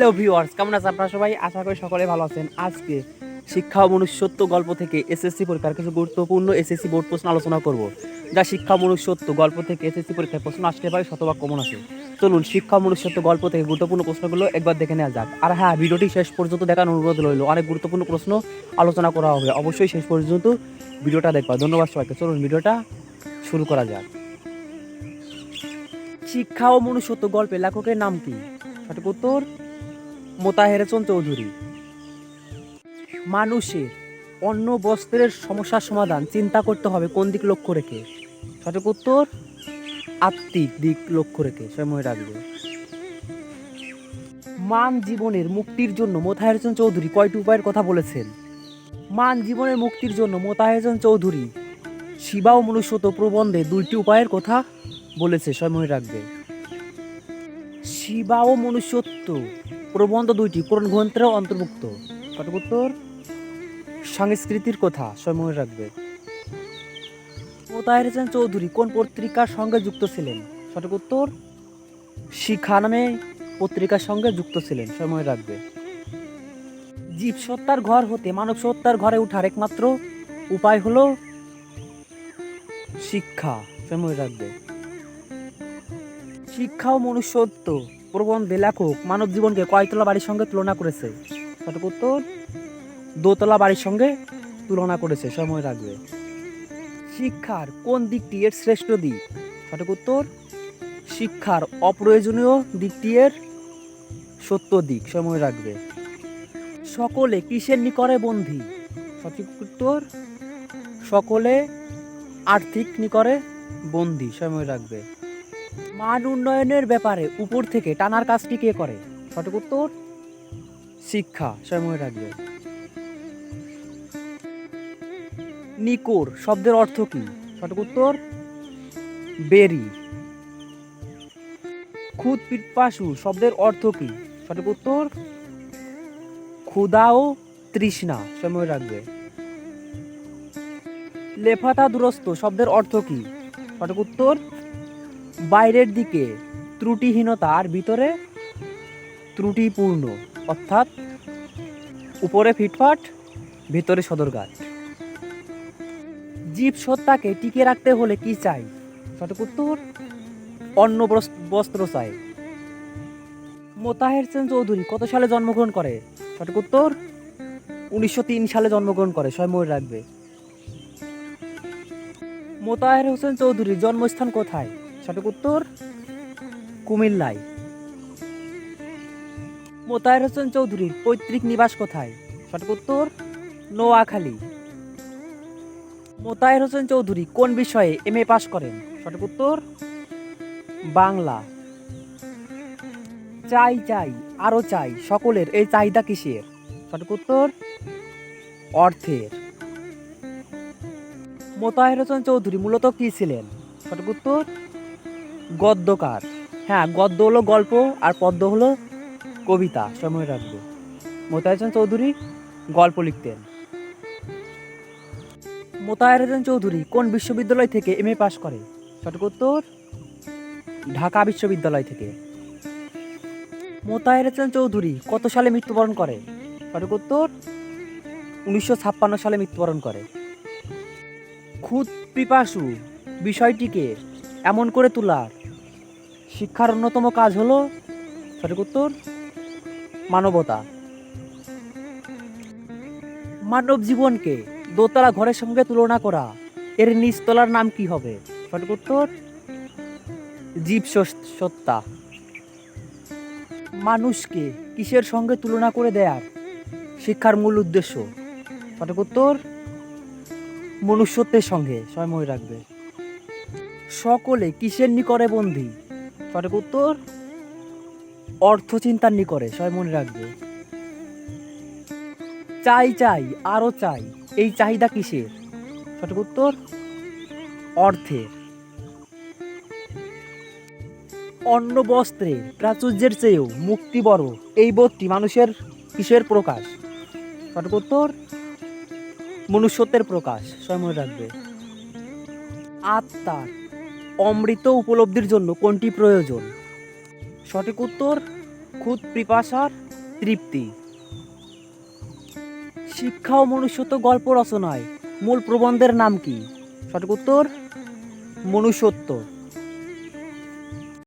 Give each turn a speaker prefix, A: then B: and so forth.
A: Hello viewers, কেমন আছেন আপনারা সবাই? আশা করি সকলে ভালো আছেন। আজকে শিক্ষা মনুষ্যত্ব গল্প থেকে এসএসসি পরীক্ষার কিছু গুরুত্বপূর্ণ এসএসসি বোর্ড প্রশ্ন আলোচনা করব। যা শিক্ষা মনুষ্যত্ব গল্প থেকে এসএসসি পরীক্ষায় প্রশ্ন আসতে পারে, শতভাগ কমন আছে। চলুন শিক্ষা মনুষ্যত্ব গল্প থেকে গুরুত্বপূর্ণ প্রশ্নগুলো একবার দেখে নেওয়া যাক। আর হ্যাঁ ভিডিওটি শেষ পর্যন্ত দেখার অনুরোধ রইল। অনেক গুরুত্বপূর্ণ প্রশ্ন আলোচনা করা হবে। অবশ্যই শেষ পর্যন্ত ভিডিওটা দেখবা। ধন্যবাদ সবাইকে। চলুন ভিডিওটা শুরু করা যাক। শিক্ষা ও মনুষ্যত্ব গল্পের লেখকের নাম কি? সঠিক উত্তর মোতাহেরচন চৌধুরী। মানুষের অন্য বস্ত্রের সমস্যার সমাধান চিন্তা করতে হবে কোন দিক লক্ষ্য রেখে? সঠিক উত্তর, আত্মিক দিক লক্ষ্য রেখে। সময় রাখবে মান জীবনের মুক্তির জন্য মোতাহেরচন চৌধুরী কয়টি উপায়ের কথা বলেছেন? মান জীবনের মুক্তির জন্য মোতাহেরচন চৌধুরী শিবা ও মনুষ্যত প্রবন্ধে দুইটি উপায়ের কথা বলেছে। সময় রাখবে শিবা ও মনুষ্যত্ব প্রবন্ধ দুইটি কোন গ্রন্থের অন্তর্ভুক্ত। সঠিক উত্তর? সংস্কৃতির কথা সময় রাখবে। মোতাহের হোসেন চৌধুরী কোন পত্রিকার সঙ্গে যুক্ত ছিলেন? সঠিক উত্তর? শিখা নামে পত্রিকার সঙ্গে যুক্ত ছিলেন সময় রাখবে। জীব সত্তার ঘর হতে মানব সত্তার ঘরে ওঠার একমাত্র উপায় হলো শিক্ষা সময় রাখবে। শিক্ষা ও মনুষ্যত্ব প্রবন্ধে লেখক মানব জীবনকে কয়তলা বাড়ির সঙ্গে তুলনা করেছে? সঠিক উত্তর, দোতলা বাড়ির সঙ্গে তুলনা করেছে, সময় রাখবে শিক্ষার কোন দিকটি এর শ্রেষ্ঠ দিক? সঠিক উত্তর, শিক্ষার অপ্রয়োজনীয় দিকটি এর সত্য দিক, সময় রাখবে সকলে কিসের নিকরে বন্ধি? সঠিক উত্তর, সকলে আর্থিক নিকরে বন্দি সময় রাখবে মান উন্নয়নের ব্যাপারে উপর থেকে টানার কাজটি কে করে? সঠিক উত্তর? শিক্ষা, সময় রাখবে নিকোর শব্দের অর্থ কি? সঠিক উত্তর? বেরি। খুদ পিপাসু শব্দের অর্থ কি? সঠিক উত্তর? ক্ষুধা ও তৃষ্ণা, সময় রাখবে লেফাতা দুরস্ত শব্দের অর্থ কি? সঠিক উত্তর? বাইরের দিকে ত্রুটিহীনতা আর ভিতরে ত্রুটিপূর্ণ, অর্থাৎ উপরে ফিটফাট, ভিতরে সদরঘাট জীব সত্তাকে টিকে রাখতে হলে কি চাই? সঠিক উত্তর, অন্ন বস- বস্ত্র চাই। মোতাহের সেন চৌধুরী কত সালে জন্মগ্রহণ করে? সঠিক উত্তর, উনিশশো তিন সালে জন্মগ্রহণ করে সময় রাখবে। মোতাহের হোসেন চৌধুরীর জন্মস্থান কোথায়? সঠিক উত্তর কুমিল্লায় মোতাহের হোসেন চৌধুরীর পৈতৃক নিবাস কোথায়? সঠিক উত্তর, নোয়াখালী। মোতাহের হোসেন চৌধুরী কোন বিষয়ে এম এ পাশ করেন? সঠিক উত্তর, বাংলা। চাই চাই আরও চাই, সকলের এই চাহিদা কিসের? সঠিক উত্তর, অর্থের। মোতাহের হোসেন চৌধুরী মূলত কি ছিলেন? সঠিক উত্তর গদ্যকার। হ্যাঁ গদ্য হলো গল্প আর পদ্য হলো কবিতা, সময় রাখবে। মোতাহের চৌধুরী গল্প লিখতেন। হোসেন চৌধুরী কোন বিশ্ববিদ্যালয় থেকে এম এ পাশ করে? সঠিক উত্তর, ঢাকা বিশ্ববিদ্যালয় থেকে। হোসেন চৌধুরী কত সালে মৃত্যুবরণ করে? সঠিক উত্তর, উনিশশো ছাপ্পান্ন সালে মৃত্যুবরণ করে। খুদ পিপাসু বিষয়টিকে এমন করে তোলার শিক্ষার অন্যতম কাজ হলো, সঠিক উত্তর, মানবতা। মানব জীবনকে দোতলা ঘরের সঙ্গে তুলনা করা, এর নিচতলার নাম কি হবে? সঠিক উত্তর, জীব সত্তা। মানুষকে কিসের সঙ্গে তুলনা করে দেয়ার শিক্ষার মূল উদ্দেশ্য? সঠিক উত্তর, মনুষ্যত্বের সঙ্গে সময় রাখবে। সকলে কিসের নিকরে বন্দী? সঠিক উত্তর? অর্থ চিন্তার নিকরে সবাই মনে রাখবে। চাই চাই আরও চাই, এই চাহিদা কিসের? সঠিক উত্তর? অর্থের। অন্য বস্ত্রে প্রাচুর্যের চেয়েও মুক্তি বড়, এই বোধটি মানুষের কিসের প্রকাশ? সঠিক উত্তর? মনুষ্যত্বের প্রকাশ সময় রাখবে। আত্মার। অমৃত উপলব্ধির জন্য কোনটি প্রয়োজন? সঠিক উত্তর, খুদ পিপাসার তৃপ্তি। শিক্ষা ও মনুষ্যত্ব গল্প রচনায় মূল প্রবন্ধের নাম কি? সঠিক উত্তর, মনুষ্যত্ব।